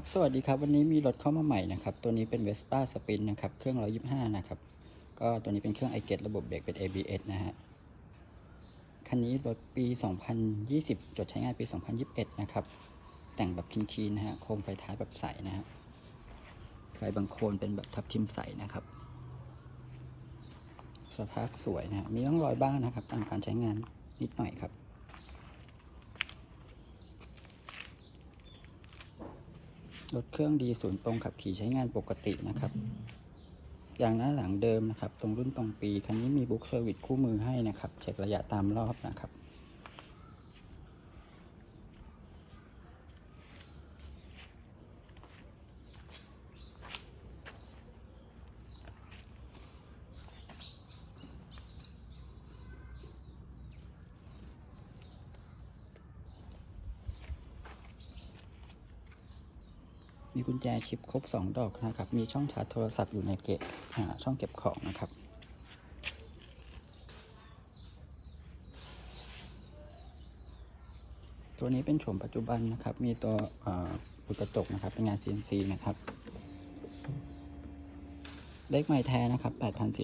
ครับสวัสดีครับวันนี้มีรถเข้ามาใหม่นะครับตัวนี้เป็น Vespa Spin นะครับเครื่อง 125 นะครับก็ตัวนี้เป็นเครื่อง i g e t ระบบเบรกเป็น ABS นะฮะคันนี้รถปี 2020 จดใช้งานปี 2021 นะครับแต่งแบบคีนๆนะฮะโคมไฟท้ายแบบใสนะฮะไฟบางโคนเป็นแบบทับทิมใสนะครับสภาพสวยนะฮะมีร่องรอยบ้างนะครับตามการใช้งานนิดหน่อยครับ รถเครื่องดีศูนย์ตรงขับขี่ใช้งานปกตินะครับอย่างหน้าหลังเดิมนะครับ ตรงรุ่นตรงปี คันนี้มีบุ๊กเซอร์วิสคู่มือให้นะครับ เช็คระยะตามรอบนะครับ มีกุญแจชิปครบ 2 ดอกนะครับ มีช่องชาร์จโทรศัพท์อยู่ในเกะช่องเก็บของนะครับตัวนี้เป็นโฉมปัจจุบันนะครับ มีตัวอุดกระจกนะครับ เป็นงาน CNC นะครับ เลขไมล์แท้นะครับ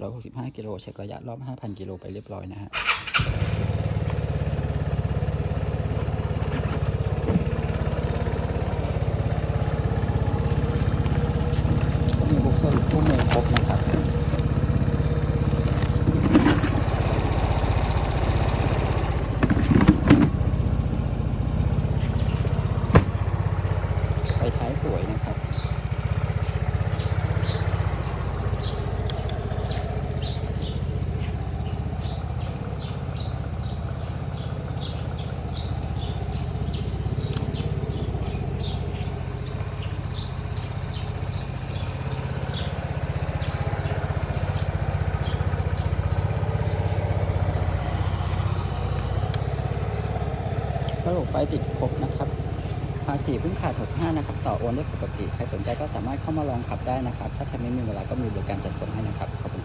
8,465 กิโล เช็คระยะรอบ 5,000 กิโลไปเรียบร้อยนะฮะ ก็มีบุกเซอร์ คู่มือครบนะครับไฟท้ายสวยนะครับ กระบบไฟติดครบนะครับ ภาษีเพิ่งขาด 65 นะครับ ต่อโอนได้ปกติ ใครสนใจก็สามารถเข้ามาลองขับได้นะครับ ถ้าใครไม่มีเวลาก็มีบริการจัดส่งให้นะครับ ขอบคุณ